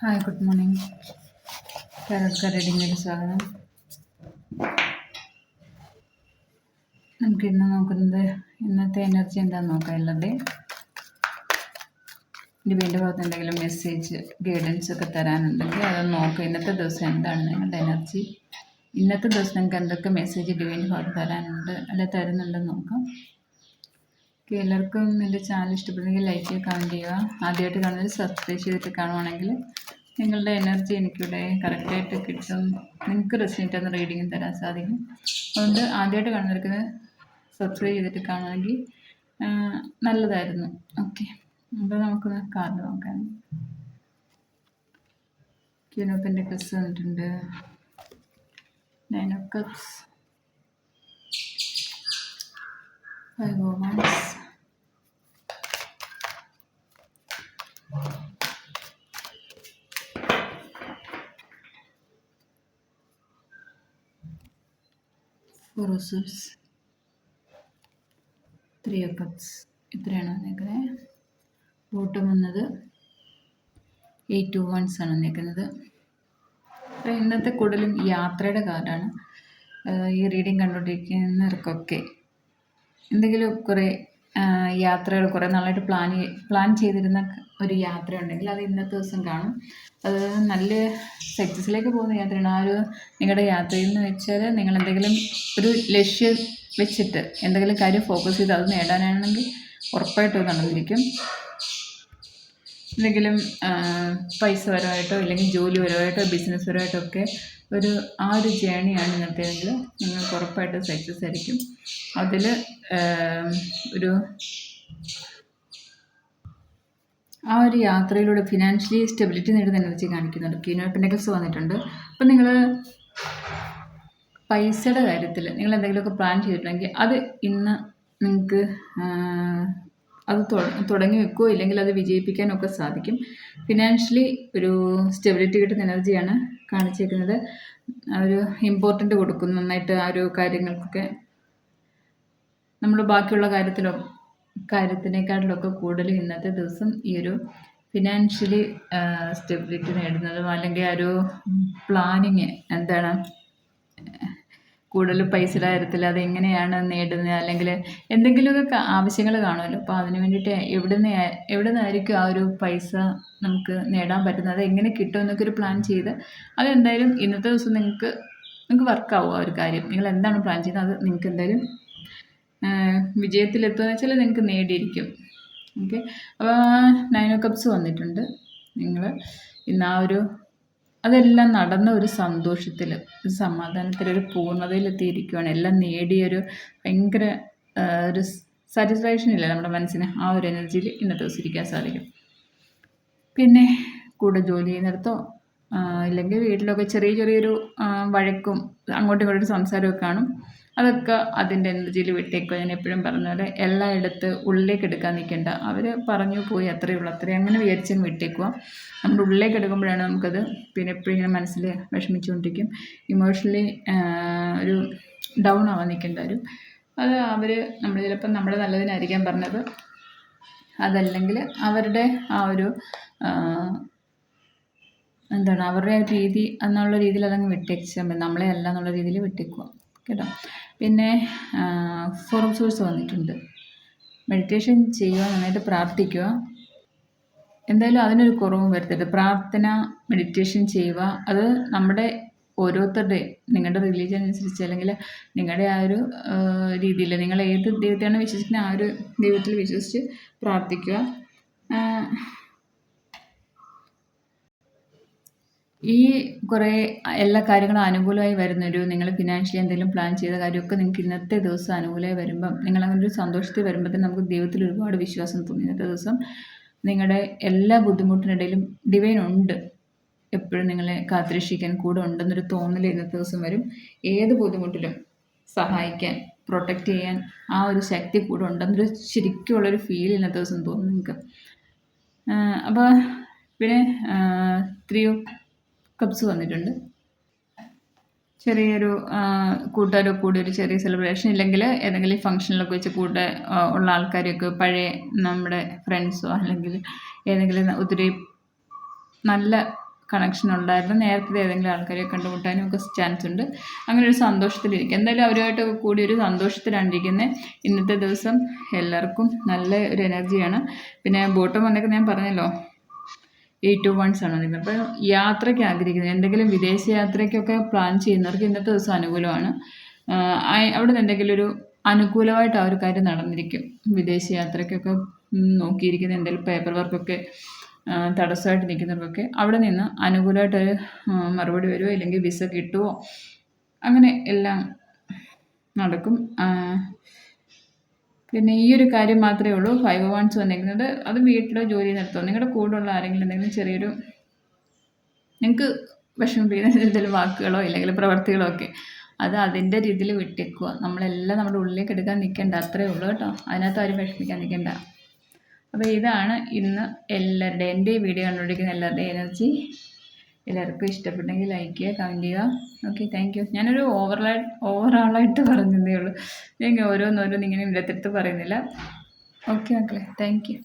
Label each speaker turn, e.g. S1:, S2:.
S1: Hi good morning കേരളക്കാർ റീഡിങ്ങിലേക്ക് സ്വാഗതം നമുക്ക് ഇന്ന് നോക്കുന്നത് ഇന്നത്തെ എനർജി എന്താണെന്ന് നോക്കാം എല്ലാവരുടെയും. ഡിബേന്റെ ഭാഗത്ത് എന്തെങ്കിലും മെസ്സേജ് ഗൈഡൻസ് ഒക്കെ തരാനുണ്ടെങ്കിൽ അത് നോക്കാം. ഇന്നത്തെ ദിവസം എന്താണ് നിങ്ങളുടെ എനർജി ഇന്നത്തെ ദിവസം നിങ്ങൾക്ക് എന്തൊക്കെ മെസ്സേജ് ഡിവൈന്റെ ഭാഗത്ത് തരാനുണ്ട് അല്ലെ തരുന്നുണ്ടെന്ന് നോക്കാം. എല്ലാവർക്കും എന്റെ ചാനൽ ഇഷ്ടപ്പെടുന്നെങ്കിൽ ലൈക്ക് ചെയ്യുക കമന്റ് ചെയ്യുക. ആദ്യമായിട്ട് കാണുന്നത് സബ്സ്ക്രൈബ് ചെയ്തിട്ട് കാണുവാണെങ്കിൽ നിങ്ങളുടെ എനർജി എനിക്കിവിടെ കറക്റ്റായിട്ട് കിട്ടും. നിങ്ങൾക്ക് റെസിറ്റ് എന്ന റീഡിങ്ങും തരാൻ സാധിക്കും. അതുകൊണ്ട് ആദ്യമായിട്ട് കാണുന്നവർക്ക് സബ്സ്ക്രൈബ് ചെയ്തിട്ട് കാണുവാണെങ്കിൽ നല്ലതായിരുന്നു. ഓക്കെ അപ്പോൾ നമുക്കൊന്ന് കാർഡ് നോക്കാം. ക്യൂനോപ്പിന്റെ ക്ലസ് വന്നിട്ടുണ്ട് nine of cups five of wands four of swords three cups ഇത്രയാണ് വന്നേക്കുന്നത് ബോട്ടം വന്നത് എയ്റ്റ് ടു വൺസ് ആണ് വന്നേക്കുന്നത്. അപ്പോൾ ഇന്നത്തെ കൂടുതലും യാത്രയുടെ കാർഡാണ് ഈ റീഡിങ് കണ്ടുകൊണ്ടിരിക്കുന്നവർക്കൊക്കെ എന്തെങ്കിലും കുറേ യാത്രകൾ കുറേ നാളായിട്ട് പ്ലാൻ പ്ലാൻ ചെയ്തിരുന്ന ഒരു യാത്രയുണ്ടെങ്കിൽ അത് ഇന്നത്തെ ദിവസം കാണും. അത് നല്ല സക്സസ്സിലേക്ക് പോകുന്ന യാത്രയാണ്. ആ ഒരു നിങ്ങളുടെ യാത്രയിൽ നിന്ന് വെച്ചാൽ നിങ്ങൾ എന്തെങ്കിലും ഒരു ലക്ഷ്യം വെച്ചിട്ട് എന്തെങ്കിലും കാര്യം ഫോക്കസ് ചെയ്ത് അത് നേടാനാണെങ്കിൽ ഉറപ്പായിട്ടും നടന്നിരിക്കും. എന്തെങ്കിലും പൈസ പരമായിട്ടോ അല്ലെങ്കിൽ ജോലി പരമായിട്ടോ ബിസിനസ് പരമായിട്ടോ ഒക്കെ ഒരു ആ ഒരു ജേണിയാണ് ഇന്നത്തേതെങ്കിൽ നിങ്ങൾക്ക് ഉറപ്പായിട്ടും സക്സസ് ആയിരിക്കും. അതിൽ ഒരു ആ ഒരു യാത്രയിലൂടെ ഫിനാൻഷ്യലി സ്റ്റെബിലിറ്റി നേടുന്ന എനർജി കാണിക്കുന്നുണ്ട്. കീനോ പെൻഡക്കൽസ് വന്നിട്ടുണ്ട്. അപ്പം നിങ്ങൾ പൈസയുടെ കാര്യത്തിൽ നിങ്ങൾ എന്തെങ്കിലുമൊക്കെ പ്ലാൻ ചെയ്തിട്ടുണ്ടെങ്കിൽ അത് ഇന്ന് നിങ്ങൾക്ക് അത് തുടങ്ങി വെക്കുകയോ ഇല്ലെങ്കിൽ അത് വിജയിപ്പിക്കാനൊക്കെ സാധിക്കും. ഫിനാൻഷ്യലി ഒരു സ്റ്റെബിലിറ്റി കിട്ടുന്ന എനർജിയാണ് കാണിച്ചേക്കുന്നത്. ഒരു ഇമ്പോർട്ടന്റ് കൊടുക്കും നന്നായിട്ട് ആ ഒരു കാര്യങ്ങൾക്കൊക്കെ. നമ്മൾ ബാക്കിയുള്ള കാര്യത്തിലോ കാര്യത്തിനേക്കാട്ടിലൊക്കെ കൂടുതൽ ഇന്നത്തെ ദിവസം ഈ ഒരു ഫിനാൻഷ്യലി സ്റ്റെബിലിറ്റി നേടുന്നതും അല്ലെങ്കിൽ ആ ഒരു പ്ലാനിങ് എന്താണ് കൂടുതൽ പൈസ കാര്യത്തിൽ അതെങ്ങനെയാണ് നേടുന്നത്? അല്ലെങ്കിൽ എന്തെങ്കിലുമൊക്കെ ആവശ്യങ്ങൾ കാണുമല്ലോ. അപ്പോൾ അതിന് വേണ്ടിയിട്ട് എവിടെ നിന്ന് എവിടെ നിന്നായിരിക്കും ആ ഒരു പൈസ നമുക്ക് നേടാൻ പറ്റുന്നത്? അത് എങ്ങനെ കിട്ടും എന്നൊക്കെ ഒരു പ്ലാൻ ചെയ്ത് അതെന്തായാലും ഇന്നത്തെ ദിവസം നിങ്ങൾക്ക് നിങ്ങൾക്ക് വർക്കാവും ആ ഒരു കാര്യം. നിങ്ങൾ എന്താണ് പ്ലാൻ ചെയ്യുന്നത്? അത് നിങ്ങൾക്ക് എന്തായാലും വിജയത്തിലെത്തുകയെന്ന് വെച്ചാൽ നിങ്ങൾക്ക് നേടിയിരിക്കും. ഓക്കെ അപ്പോൾ നൈനോ കപ്സ് വന്നിട്ടുണ്ട്. നിങ്ങൾ ഇന്ന് ആ ഒരു അതെല്ലാം നടന്ന ഒരു സന്തോഷത്തിൽ ഒരു സമാധാനത്തിൽ ഒരു പൂർണതയിലെത്തിയിരിക്കുകയാണ് എല്ലാം നേടിയൊരു ഭയങ്കര ഒരു സാറ്റിസ്ഫാക്ഷൻ ഇല്ല നമ്മുടെ മനസ്സിന്? ആ ഒരു എനർജിയിൽ ഇന്നത്തെ ദിവസം ഇരിക്കാൻ സാധിക്കും. പിന്നെ കൂടെ ജോലി ചെയ്യുന്നിടത്തോ ഇല്ലെങ്കിൽ വീട്ടിലൊക്കെ ചെറിയ ചെറിയൊരു വഴക്കും അങ്ങോട്ടും ഇങ്ങോട്ടും സംസാരമൊക്കെ കാണും. അതൊക്കെ അതിന്റെ എനർജിയിൽ വിട്ടേക്കുക ഞാൻ എപ്പോഴും പറഞ്ഞ പോലെ എല്ലായിടത്ത് ഉള്ളിലേക്ക് എടുക്കാൻ നിൽക്കേണ്ട. അവർ പറഞ്ഞു പോയി അത്രയേ ഉള്ളൂ. അത്രയും അങ്ങനെ വിചാരിച്ചങ്ങ് വിട്ടേക്കുക നമ്മുടെ ഉള്ളിലേക്ക് എടുക്കുമ്പോഴാണ് നമുക്കത് പിന്നെ എപ്പോഴും ഇങ്ങനെ മനസ്സിൽ വിഷമിച്ചുകൊണ്ടിരിക്കും. ഇമോഷണലി ഒരു ഡൗൺ ആവാൻ നിൽക്കേണ്ട ഒരു അത് അവർ നമ്മൾ ചിലപ്പം നമ്മുടെ നല്ലതിനായിരിക്കാം പറഞ്ഞത്. അതല്ലെങ്കിൽ അവരുടെ ആ ഒരു എന്താണ്? അവരുടെ രീതി എന്നുള്ള രീതിയിൽ അതങ്ങ് മതി നമ്മളെ അല്ല എന്നുള്ള രീതിയിൽ വിട്ടേക്കുക കേട്ടോ? പിന്നെ ഫോർ സോഴ്സ് വന്നിട്ടുണ്ട്. മെഡിറ്റേഷൻ ചെയ്യുക നന്നായിട്ട് പ്രാർത്ഥിക്കുക. എന്തായാലും അതിനൊരു കുറവും വരുത്തരുത് പ്രാർത്ഥന മെഡിറ്റേഷൻ ചെയ്യുക അത് നമ്മുടെ ഓരോരുത്തരുടെ നിങ്ങളുടെ റിലീജിയൻ അനുസരിച്ച് അല്ലെങ്കിൽ നിങ്ങളുടെ ആ ഒരു രീതിയിൽ നിങ്ങൾ ഏത് ദൈവത്തെയാണ് വിശ്വസിക്കുന്നത് ആ ഒരു ദൈവത്തിൽ വിശ്വസിച്ച് പ്രാർത്ഥിക്കുക ആ, ഈ കുറേ എല്ലാ കാര്യങ്ങളും അനുകൂലമായി വരുന്നൊരു നിങ്ങൾ ഫിനാൻഷ്യലി എന്തെങ്കിലും പ്ലാൻ ചെയ്ത കാര്യമൊക്കെ നിങ്ങൾക്ക് ഇന്നത്തെ ദിവസം അനുകൂലമായി വരുമ്പം നിങ്ങൾ അങ്ങനെ ഒരു സന്തോഷത്തിൽ വരുമ്പോഴത്തേക്കും നമുക്ക് ദൈവത്തിൽ ഒരുപാട് വിശ്വാസം തോന്നി. ഇന്നത്തെ ദിവസം നിങ്ങളുടെ എല്ലാ ബുദ്ധിമുട്ടിനിടയിലും ഡിവൈൻ ഉണ്ട്. എപ്പോഴും നിങ്ങളെ കാത്തിരക്ഷിക്കാൻ കൂടെ ഉണ്ടെന്നൊരു തോന്നൽ ഇന്നത്തെ ദിവസം വരും. ഏത് ബുദ്ധിമുട്ടിലും സഹായിക്കാൻ പ്രൊട്ടക്റ്റ് ചെയ്യാൻ ആ ഒരു ശക്തി കൂടെ ഉണ്ടെന്നൊരു ശരിക്കുമുള്ളൊരു ഫീൽ ഇന്നത്തെ ദിവസം തോന്നും നിങ്ങൾക്ക്. അപ്പോൾ പിന്നെ ത്രീ കപ്സ് വന്നിട്ടുണ്ട്. ചെറിയൊരു കൂട്ടുകാരൊക്കെ കൂട്ടുകാരോ കൂടി ഒരു ചെറിയ സെലിബ്രേഷൻ ഇല്ലെങ്കിൽ ഏതെങ്കിലും ഫംഗ്ഷനിലൊക്കെ വെച്ച് കൂടെ ഉള്ള ആൾക്കാരെയൊക്കെ പഴയ നമ്മുടെ ഫ്രണ്ട്സോ അല്ലെങ്കിൽ ഏതെങ്കിലും ഒത്തിരി നല്ല കണക്ഷൻ ഉണ്ടായിരുന്നു നേരത്തെ ഏതെങ്കിലും ആൾക്കാരെ കണ്ടുമുട്ടാനും ഒക്കെ ചാൻസ് ഉണ്ട്. അങ്ങനെ ഒരു സന്തോഷത്തിലിരിക്കും എന്തായാലും അവരുമായിട്ട് കൂടി ഒരു സന്തോഷത്തിലാണ് ഇരിക്കുന്നത് ഇന്നത്തെ ദിവസം എല്ലാവർക്കും നല്ല ഒരു എനർജിയാണ് പിന്നെ ബോട്ടം വന്നൊക്കെ ഞാൻ പറഞ്ഞല്ലോ എയ്റ്റ് ടു വൺസ് ആണ് വന്നിരിക്കുന്നത് അപ്പോൾ യാത്രയ്ക്ക് ആഗ്രഹിക്കുന്നത് എന്തെങ്കിലും വിദേശ യാത്രയ്ക്കൊക്കെ പ്ലാൻ ചെയ്യുന്നവർക്ക് ഇന്നത്തെ ദിവസം അനുകൂലമാണ്. അവിടെ നിന്ന് എന്തെങ്കിലും ഒരു അനുകൂലമായിട്ട് ആ ഒരു കാര്യം നടന്നിരിക്കും. വിദേശ യാത്രയ്ക്കൊക്കെ നോക്കിയിരിക്കുന്ന എന്തെങ്കിലും പേപ്പർ വർക്കൊക്കെ തടസ്സമായിട്ട് നിൽക്കുന്നവർക്കൊക്കെ അവിടെ നിന്ന് അനുകൂലമായിട്ടൊരു മറുപടി വരുമോ അല്ലെങ്കിൽ വിസ കിട്ടുമോ അങ്ങനെ എല്ലാം നടക്കും. പിന്നെ ഈ ഒരു കാര്യം മാത്രമേ ഉള്ളൂ. ഫൈവ് വൺസ് വന്നിരിക്കുന്നത്. അത് വീട്ടിലോ ജോലി നിർത്തോ. നിങ്ങളുടെ കൂടെയുള്ള ആരെങ്കിലും എന്തെങ്കിലും ചെറിയൊരു നിങ്ങൾക്ക് വിഷമിപ്പിക്കുന്ന എന്തെങ്കിലും വാക്കുകളോ ഇല്ലെങ്കിൽ പ്രവർത്തികളോ ഒക്കെ അത് അതിന്റെ രീതിയിൽ വിട്ടേക്കുക. നമ്മളെല്ലാം നമ്മുടെ ഉള്ളിലേക്ക് എടുക്കാൻ നിൽക്കേണ്ട. അത്രേ ഉള്ളൂ കേട്ടോ. അതിനകത്ത് ആരും വിഷമിക്കാൻ നിൽക്കേണ്ട. അപ്പോൾ ഇതാണ് ഇന്ന് എല്ലാവരുടെയും എന്റെ വീഡിയോ കണ്ടുപിടിക്കുന്ന എല്ലാവരുടെയും എനർജി എല്ലാവർക്കും ഇഷ്ടപ്പെട്ടെങ്കിൽ ലൈക്ക് ചെയ്യുക കമന്റ് ചെയ്യുക. ഓക്കെ താങ്ക് യു ഞാനൊരു ഓവറായി ഓവറാളായിട്ട് പറഞ്ഞതേ ഉള്ളൂ. ഞാൻ ഓരോന്നോരോന്ന് ഇങ്ങനെ നിരത്തെടുത്ത് പറയുന്നില്ല. ഓക്കെ മക്കളെ താങ്ക് യു